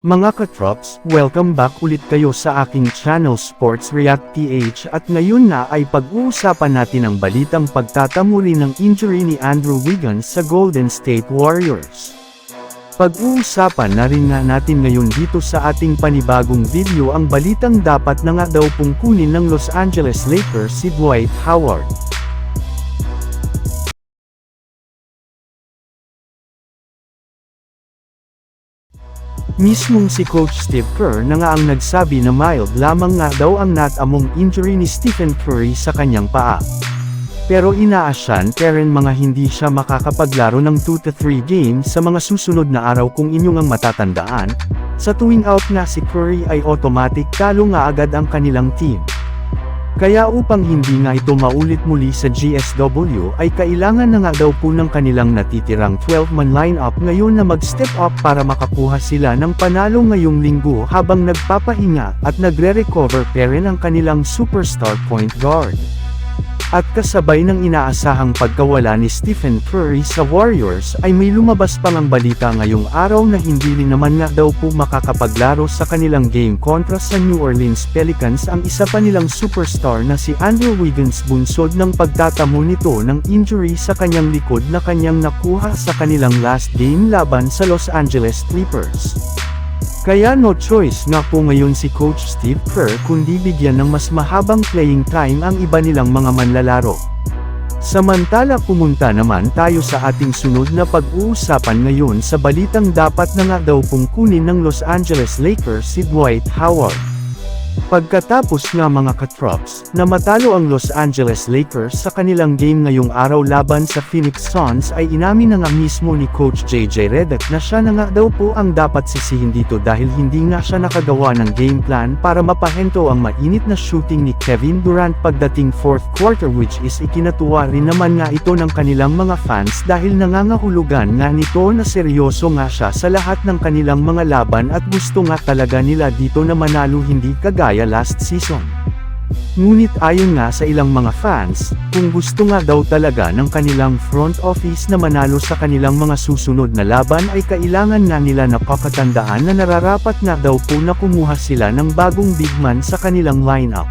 Mga katrops, welcome back ulit kayo sa aking channel Sports React PH at ngayon na ay pag-uusapan natin ang balitang pagtatamuri ng injury ni Andrew Wiggins sa Golden State Warriors. Pag-uusapan na rin nga natin ngayon dito sa ating panibagong video ang balitang dapat na nga daw pong kunin ng Los Angeles Lakers si Dwight Howard. Mismong si Coach Steve Kerr na nga ang nagsabi na mild lamang nga daw ang natamong injury ni Stephen Curry sa kanyang paa. Pero inaasyan Karen mga hindi siya makakapaglaro ng 2-3 games sa mga susunod na araw kung inyong ang matatandaan, sa tuwing out nga si Curry ay automatic talo nga agad ang kanilang team. Kaya upang hindi nga ito maulit muli sa GSW ay kailangan na nga daw po ng kanilang natitirang 12-man lineup ngayon na mag-step up para makakuha sila ng panalo ngayong linggo habang nagpapahinga at nagre-recover pa rin ang kanilang superstar point guard. At kasabay ng inaasahang pagkawala ni Stephen Curry sa Warriors ay may lumabas pang ang balita ngayong araw na hindi rin naman nga daw po makakapaglaro sa kanilang game kontra sa New Orleans Pelicans ang isa pa nilang superstar na si Andrew Wiggins bunsod ng pagtatamo nito ng injury sa kanyang likod na kanyang nakuha sa kanilang last game laban sa Los Angeles Clippers. Kaya no choice nga po ngayon si Coach Steve Kerr kundi bigyan ng mas mahabang playing time ang iba nilang mga manlalaro. Samantala pumunta naman tayo sa ating sunod na pag-uusapan ngayon sa balitang dapat na nga daw pong kunin ng Los Angeles Lakers si Dwight Howard. Pagkatapos nga mga katrops, na matalo ang Los Angeles Lakers sa kanilang game ngayong araw laban sa Phoenix Suns ay inamin na nga mismo ni Coach JJ Redick na siya na nga daw po ang dapat sisihin dito dahil hindi nga siya nakagawa ng game plan para mapahento ang mainit na shooting ni Kevin Durant pagdating fourth quarter which is ikinatuwa rin naman nga ito ng kanilang mga fans dahil nangangahulugan nga nito na seryoso nga siya sa lahat ng kanilang mga laban at gusto nga talaga nila dito na manalo hindi kagaya last season. Ngunit ayon nga sa ilang mga fans, kung gusto nga daw talaga ng kanilang front office na manalo sa kanilang mga susunod na laban ay kailangan nga nila napakatandaan na nararapat nga daw po na kumuha sila ng bagong big man sa kanilang lineup.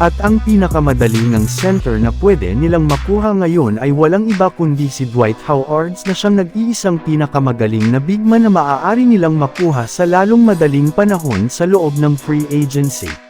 At ang pinakamadali ng center na pwede nilang makuha ngayon ay walang iba kundi si Dwight Howard na siyang nag-iisang pinakamagaling na big man na maaari nilang makuha sa lalong madaling panahon sa loob ng free agency.